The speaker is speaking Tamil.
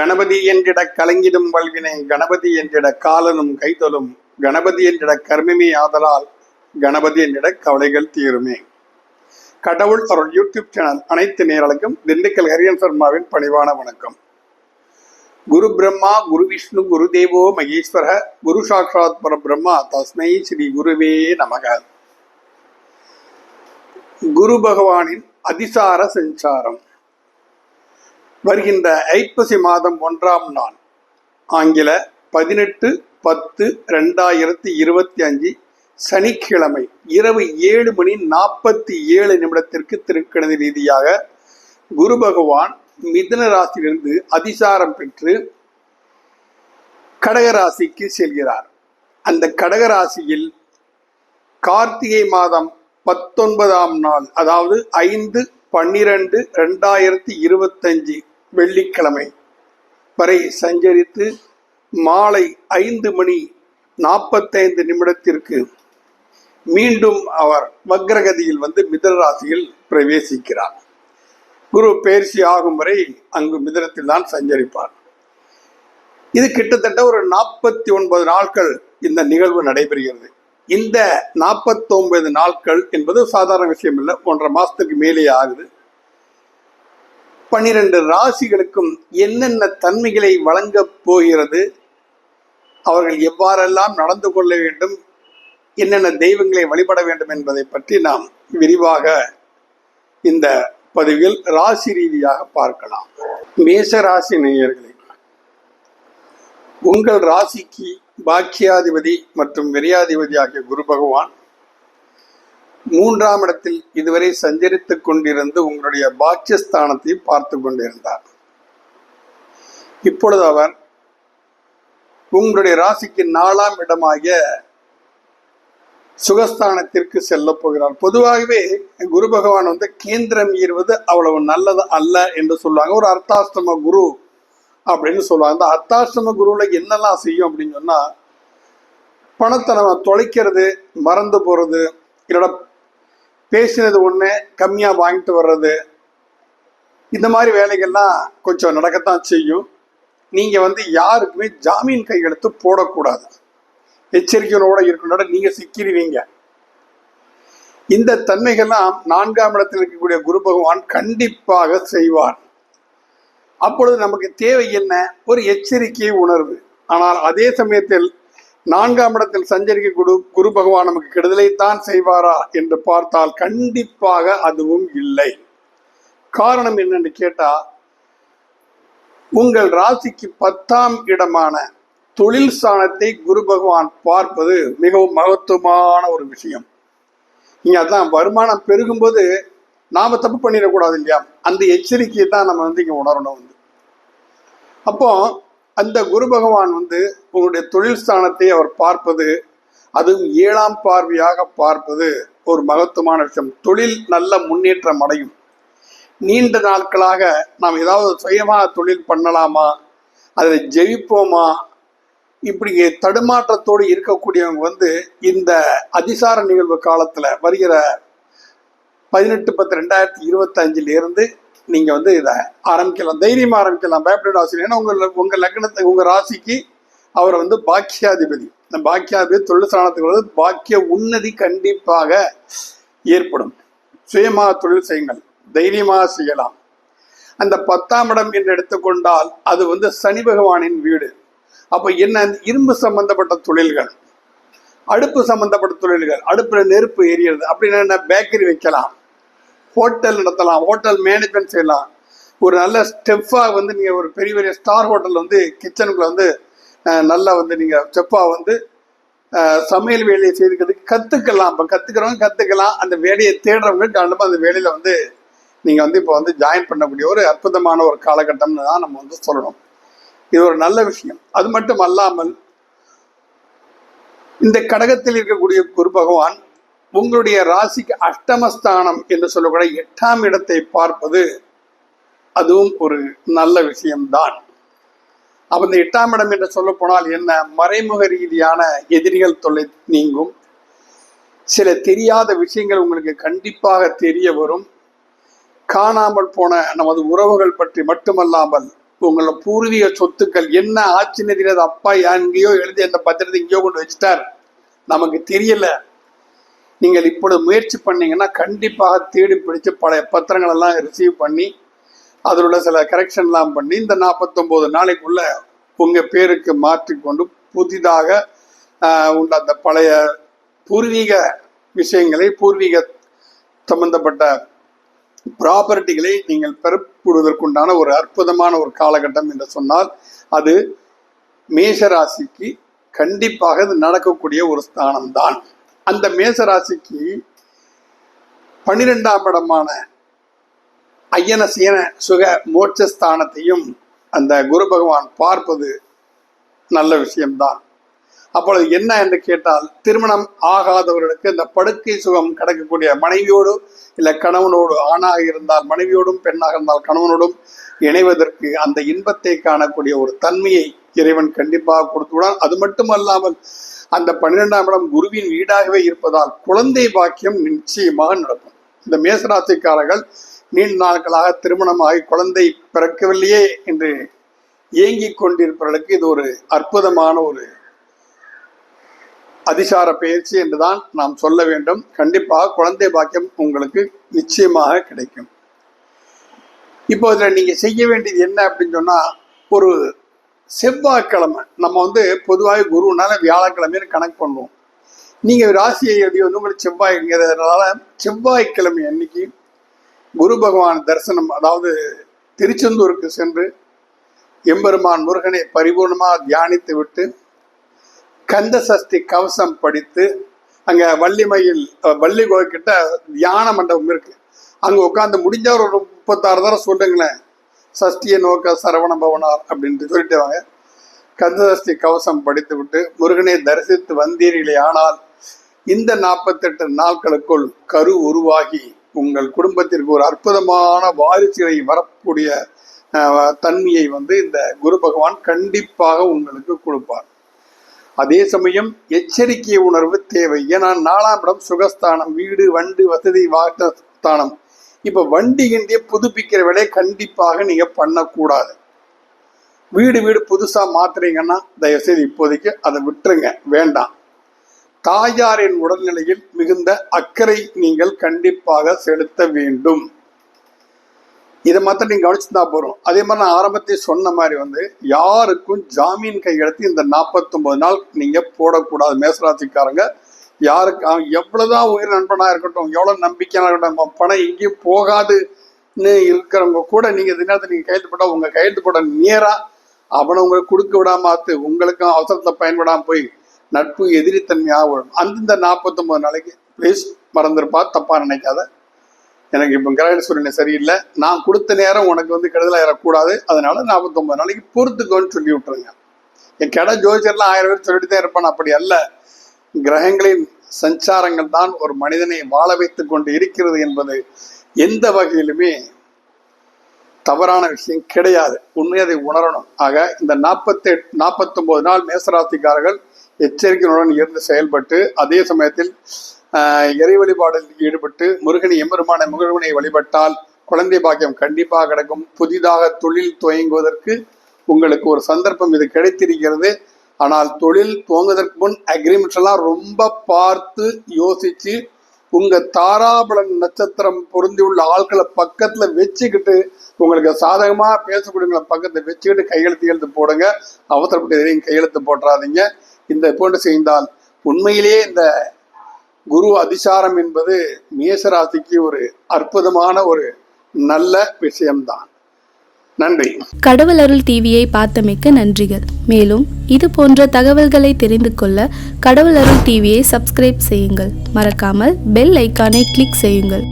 கணபதி என்றிட கலங்கிடும் வல்வினை கணபதி என்றிட காலனும் கைதொலும் கணபதி என்றிட கர்மமே ஆதலால் கணபதி என்றிட கவலைகள் தீருமே. கடவுள் அருள் யூடியூப் சேனல் அனைத்து நேரலுக்கும் திண்டுக்கல் ஹரியன் சர்மாவின் பணிவான வணக்கம். குரு பிரம்மா குரு விஷ்ணு குரு தேவோ மகேஸ்வர குரு சாட்சாத் பரபிரம்மா தஸ்மை ஸ்ரீ குருவே நமக. குரு பகவானின் அதிசார சஞ்சாரம். வருகின்ற ஐப்பசி மாதம் ஒன்றாம் நாள் ஆங்கில பதினெட்டு பத்து ரெண்டாயிரத்தி இருபத்தி அஞ்சு சனிக்கிழமை இரவு ஏழு மணி நாற்பத்தி ஏழு நிமிடத்திற்கு திருக்கணித ரீதியாக குரு பகவான் மிதன ராசியிலிருந்து அதிசாரம் பெற்று கடகராசிக்கு செல்கிறார். அந்த கடகராசியில் கார்த்திகை மாதம் பத்தொன்பதாம் நாள் அதாவது ஐந்து பன்னிரண்டு ரெண்டாயிரத்தி இருபத்தஞ்சு வெள்ளிக்கிழமை. வரை சஞ்சரித்து மாலை ஐந்து மணி நாற்பத்தைந்து நிமிடத்திற்கு மீண்டும் அவர் வக்ரகதியில் வந்து மிதன ராசியில் பிரவேசிக்கிறார். குரு பயிற்சி ஆகும் வரை அங்கு மிதனத்தில் தான் சஞ்சரிப்பார். இது கிட்டத்தட்ட ஒரு நாற்பத்தி ஒன்பது நாட்கள் இந்த நிகழ்வு நடைபெறுகிறது. இந்த நாற்பத்தொன்பது நாட்கள் என்பது சாதாரண விஷயம் இல்லை ஒன்றரை மாதத்துக்கு மேலே ஆகுது. பன்னிரண்டு ராசிகளுக்கும் என்னென்ன தன்மைகளை வழங்கப் போகிறது? அவர்கள் எவ்வாறெல்லாம் நடந்து கொள்ள வேண்டும்? என்னென்ன தெய்வங்களை வழிபட வேண்டும் என்பதை பற்றி நாம் விரிவாக இந்த பதிவில் ராசி ரீதியாக பார்க்கலாம். மேச ராசி நேயர்களே உங்கள் ராசிக்கு பாக்கியாதிபதி மற்றும் விரையாதிபதி ஆகிய குரு பகவான் மூன்றாம் இடத்தில் இதுவரை சஞ்சரித்துக் கொண்டிருந்து உங்களுடைய பாக்கியஸ்தானத்தை பார்த்து கொண்டிருந்தார். இப்பொழுது அவர் உங்களுடைய ராசிக்கு நாலாம் இடமாகிய சுகஸ்தானத்திற்கு செல்ல போகிறார். பொதுவாகவே குரு பகவான் வந்து கேந்திரம் ஈர்வது அவ்வளவு நல்லது அல்ல என்று சொல்லுவாங்க. ஒரு அர்த்தாஷ்டம குரு அப்படின்னு சொல்லுவாங்க. அந்த அர்த்தாஷ்டம குருவுல என்னெல்லாம் செய்யும் அப்படின்னு சொன்னா பணத்தை நம்ம தொலைக்கிறது மறந்து போறது என்னோட பேசினது ஒன்று கம்மியாக வாங்கிட்டு வர்றது. இந்த மாதிரி வேலைகள்லாம் கொஞ்சம் நடக்கத்தான் செய்யும். நீங்கள் வந்து யாருக்குமே ஜாமீன் கையெழுத்து போடக்கூடாது. எச்சரிக்கையோட இருக்கணும் நீங்கள் சிக்கிடுவீங்க இந்த தன்மைகள்லாம் நான்காம் இடத்தில் இருக்கக்கூடிய குரு பகவான் கண்டிப்பாக செய்வார். அப்பொழுது நமக்கு தேவை என்ன? ஒரு எச்சரிக்கை உணர்வு. ஆனால் அதே சமயத்தில் நான்காம் இடத்தில் சஞ்சரிக்க குரு குரு பகவான் நமக்கு கெடுதலைத்தான் செய்வாரா என்று பார்த்தால் கண்டிப்பாக அதுவும் இல்லை. காரணம் என்னன்னு கேட்டா உங்கள் ராசிக்கு பத்தாம் இடமான தொழில் ஸ்தானத்தை குரு பகவான் பார்ப்பது மிகவும் மகத்துவமான ஒரு விஷயம். நீங்க அதான் வருமானம் பெருகும்போது நாம தப்பு பண்ணிடக்கூடாது இல்லையா? அந்த எச்சரிக்கையை தான் நம்ம வந்து இங்க உணரணும் வந்து. அப்போ அந்த குரு பகவான் வந்து உங்களுடைய தொழில் ஸ்தானத்தை அவர் பார்ப்பது அதுவும் ஏழாம் பார்வையாக பார்ப்பது ஒரு மகத்துவமான விஷயம். தொழில் நல்ல முன்னேற்றம் அடையும். நீண்ட நாட்களாக நாம் ஏதாவது சுயமாக தொழில் பண்ணலாமா? அதை ஜெயிப்போமா? இப்படி தடுமாற்றத்தோடு இருக்கக்கூடியவங்க வந்து இந்த அதிசார நிகழ்வு காலத்தில் வருகிற பதினெட்டு பத்து ரெண்டாயிரத்தி இருபத்தஞ்சிலிருந்து நீங்கள் வந்து இதை ஆரம்பிக்கலாம். தைரியமாக ஆரம்பிக்கலாம். பயப்பட அவசியம் ஏன்னா உங்கள் உங்கள் லக்னத்தை உங்கள் ராசிக்கு அவர் வந்து பாக்கியாதிபதி. இந்த பாக்கியாதிபதி தொழில் ஸ்தானத்துக்கு வந்து பாக்கிய உன்னதி கண்டிப்பாக ஏற்படும். சுயமாக தொழில் செய்யுங்கள். தைரியமாக செய்யலாம். அந்த பத்தாம் இடம் என்று எடுத்துக்கொண்டால் அது வந்து சனி பகவானின் வீடு. அப்போ என்ன இரும்பு சம்பந்தப்பட்ட தொழில்கள் அடுப்பு சம்பந்தப்பட்ட தொழில்கள் அடுப்பில் நெருப்பு எரியறது அப்படின்னா என்ன பேக்கரி வைக்கலாம். ஹோட்டல் நடத்தலாம் ஹோட்டல் மேனேஜ்மெண்ட் செய்யலாம். ஒரு நல்ல ஸ்டெஃப்பாக வந்து நீங்கள் ஒரு பெரிய பெரிய ஸ்டார் ஹோட்டல் வந்து கிச்சனுக்குள்ள வந்து நல்லா வந்து நீங்கள் ஸ்டெஃப்பாக வந்து சமையல் வேலையை செய்துக்கிறதுக்கு கற்றுக்கலாம் இப்போ கற்றுக்கிறவங்க கற்றுக்கலாம் அந்த வேலையை தேடுறவங்க கண்டிப்பாக அந்த வேலையில் வந்து நீங்கள் வந்து இப்போ வந்து ஜாயின் பண்ணக்கூடிய ஒரு அற்புதமான ஒரு காலகட்டம்னு தான் நம்ம வந்து சொல்லணும். இது ஒரு நல்ல விஷயம். அது மட்டும் அல்லாமல் இந்த கடகத்தில் இருக்கக்கூடிய குரு பகவான் உங்களுடைய ராசிக்கு அஷ்டமஸ்தானம் என்று சொல்லக்கூடிய எட்டாம் இடத்தை பார்ப்பது அதுவும் ஒரு நல்ல விஷயம்தான். அப்ப இந்த எட்டாம் இடம் என்று சொல்ல போனால் என்ன? மறைமுக ரீதியான எதிரிகள் தொல்லை நீங்கும். சில தெரியாத விஷயங்கள் உங்களுக்கு கண்டிப்பாக தெரிய வரும். காணாமல் போன நமது உறவுகள் பற்றி மட்டுமல்லாமல் உங்களோட பூர்வீக சொத்துக்கள் என்ன ஆட்சி தெரியாது அப்பா எங்கேயோ எழுதி அந்த பத்திரத்தை எங்கேயோ கொண்டு வச்சுட்டார். நமக்கு தெரியல. நீங்கள் இப்பொழுது முயற்சி பண்ணீங்கன்னா கண்டிப்பாக தேடி பிடிச்சு பழைய பத்திரங்கள் எல்லாம் ரிசீவ் பண்ணி அதில் உள்ள சில கரெக்ஷன்லாம் பண்ணி இந்த நாற்பத்தொம்போது நாளைக்குள்ள உங்கள் பேருக்கு மாற்றிக்கொண்டு புதிதாக ஆஹ், உள்ள அந்த பழைய பூர்வீக விஷயங்களை பூர்வீக சம்பந்தப்பட்ட ப்ராப்பர்ட்டிகளை நீங்கள் பெறப்படுவதற்குண்டான ஒரு அற்புதமான ஒரு காலகட்டம் என்று சொன்னால் அது மேஷராசிக்கு கண்டிப்பாக இது நடக்கக்கூடிய ஒரு ஸ்தானம் அந்த அந்த மேசராசிக்கு பன்னிரெண்டாம் இடமான ஐயன சீன சுக மோட்சஸ்தானத்தையும் அந்த குரு பகவான் பார்ப்பது நல்ல விஷயம்தான். அப்பொழுது என்ன என்று கேட்டால் திருமணம் ஆகாதவர்களுக்கு இந்த படுக்கை சுகம் கிடைக்கக்கூடிய மனைவியோடு இல்லை கணவனோடு ஆணாக இருந்தால் மனைவியோடும் பெண்ணாக இருந்தால் கணவனோடும் இணைவதற்கு அந்த இன்பத்தை காணக்கூடிய ஒரு தன்மையை இறைவன் கண்டிப்பாக கொடுத்து விடான் அது மட்டுமல்லாமல் அந்த பன்னிரெண்டாம் இடம் குருவின் வீடாகவே இருப்பதால் குழந்தை பாக்கியம் நிச்சயமாக நடக்கும். இந்த மேசராசிக்காரர்கள் நீண்ட நாட்களாக திருமணமாகி குழந்தை பிறக்கவில்லையே என்று இயங்கிக் கொண்டிருப்பவர்களுக்கு இது ஒரு அற்புதமான ஒரு அதிசார பயிற்சி என்றுதான் நாம் சொல்ல வேண்டும். கண்டிப்பாக குழந்தை பாக்கியம் உங்களுக்கு நிச்சயமாக கிடைக்கும். இப்போ இதில் நீங்கள் செய்ய வேண்டியது என்ன அப்படின்னு சொன்னால் ஒரு செவ்வாய்க்கிழமை நம்ம வந்து பொதுவாக குருனால வியாழக்கிழமைன்னு கணக்கு பண்ணுவோம் நீங்கள் ராசியை எழுதி வந்து உங்களுக்கு செவ்வாய்ங்கிறதுனால செவ்வாய்க்கிழமை அன்னைக்கு குரு பகவான் தரிசனம் அதாவது திருச்செந்தூருக்கு சென்று எம்பெருமான் முருகனை பரிபூர்ணமாக தியானித்து விட்டு கந்த சஷ்டி கவசம் படித்து அங்கே வள்ளிமயில் அஹ், வள்ளி கோயில்கிட்ட தியான மண்டபம் இருக்கு. அங்கே உட்காந்து முடிஞ்ச ஒரு முப்பத்தாறு தடவை சொல்லுங்களேன். சஷ்டிய நோக்க சரவண பவனார் அப்படின்ட்டு சொல்லிட்டு வாங்க. கந்தசஷ்டி கவசம் படித்து விட்டு முருகனை தரிசித்து வந்தீர்களே ஆனால் இந்த நாற்பத்தெட்டு நாட்களுக்குள் கரு உருவாகி உங்கள் குடும்பத்திற்கு ஒரு அற்புதமான வாரிசுகளை வரக்கூடிய தன்மையை வந்து இந்த குரு பகவான் கண்டிப்பாக உங்களுக்கு கொடுப்பார். அதே சமயம் எச்சரிக்கை உணர்வு தேவை. ஏன்னா நாலாம் இடம் சுகஸ்தானம் வீடு வண்டு வசதி வாட்டஸ்தானம் இப்ப வண்டி கிண்டியை புதுப்பிக்கிற வேலையை கண்டிப்பாக நீங்க பண்ணக்கூடாது. வீடு வீடு புதுசா மாத்துறீங்கன்னா தயவுசெய்து இப்போதைக்கு அதை விட்டுருங்க. வேண்டாம். தாயாரின் உடல்நிலையில் மிகுந்த அக்கறை நீங்கள் கண்டிப்பாக செலுத்த வேண்டும். இதை மாத்திரம் நீங்க கவனிச்சுதான் போறோம். அதே மாதிரி நான் ஆரம்பத்தை சொன்ன மாதிரி வந்து யாருக்கும் ஜாமீன் கையெழுத்து இந்த 49 நாள் நீங்க போடக்கூடாது. மேசராசிக்காரங்க யாருக்கு அவன் எவ்வளவுதான் உயிர் நண்பனா இருக்கட்டும் எவ்வளவு நம்பிக்கையாக இருக்கட்டும் பணம் எங்கேயும் போகாதுன்னு இருக்கிறவங்க கூட நீங்க தினத்தை நேரத்தில் நீங்க கையெழுத்து போட்டா உங்க கையெழுத்து போட நேரா அவனை உங்களுக்கு கொடுக்க விடாம ஆத்து உங்களுக்கும் அவசரத்தை பயன்படாம போய் நட்பு எதிரித்தன்மையாக வரும் அந்தந்த 49 நாளைக்கு ப்ளீஸ் மறந்துருப்பா தப்பா நினைக்காத. எனக்கு இப்போ கிரகண சூரியனை சரியில்லை. நான் கொடுத்த நேரம் உனக்கு வந்து கெடுதலாக ஏறக்கூடாது. அதனால நாற்பத்தொம்பது நாளைக்கு பொறுத்துக்கோன்னு சொல்லி விட்டுருங்க. என் கடை ஜோதிடர்லாம் ஆயிரம் பேர் சொல்லிட்டு தான் இருப்பான் அப்படி அல்ல. கிரகங்களின் சஞ்சாரங்கள் தான் ஒரு மனிதனை வாழ வைத்துக் கொண்டு இருக்கிறது என்பது எந்த வகையிலுமே தவறான விஷயம் கிடையாது. உண்மையதை அதை உணரணும். ஆக இந்த நாற்பத்தி நாற்பத்தொன்பது நாள் மேசராசிக்காரர்கள் எச்சரிக்கையுடன் இருந்து செயல்பட்டு அதே சமயத்தில் ஆஹ், இறை வழிபாடில் ஈடுபட்டு முருகனை எம்பெருமான முருகனை வழிபட்டால் குழந்தை பாக்கியம் கண்டிப்பாக கிடைக்கும். புதிதாக தொழில் துவங்குவதற்கு உங்களுக்கு ஒரு சந்தர்ப்பம் இது கிடைத்திருக்கிறது. ஆனால் தொழில் துவங்குவதற்கு முன் அக்ரிமெண்ட்ஸ் எல்லாம் ரொம்ப பார்த்து யோசிச்சு உங்க தாராபலன் நட்சத்திரம் பொருந்தி உள்ள ஆட்களை பக்கத்துல வச்சுக்கிட்டு உங்களுக்கு சாதகமா பேசக்கூடியவங்களை பக்கத்துல வச்சுக்கிட்டு கையெழுத்து எழுத்து போடுங்க. அவசரப்பட்டு எதையும் கையெழுத்து போட்டுறாதீங்க. இந்த போன்று செய்தால் உண்மையிலேயே இந்த குரு அதிசாரம் என்பது மேசராசிக்கு ஒரு அற்புதமான ஒரு நல்ல விஷயம்தான். நன்றி. கடவுள் அருள் டிவியை பார்த்தமைக்க நன்றிகள். மேலும் இது போன்ற தகவல்களை தெரிந்து கொள்ள கடவுள் அருள் டிவியை சப்ஸ்கிரைப் செய்யுங்கள். மறக்காமல் பெல் ஐக்கானை கிளிக் செய்யுங்கள்.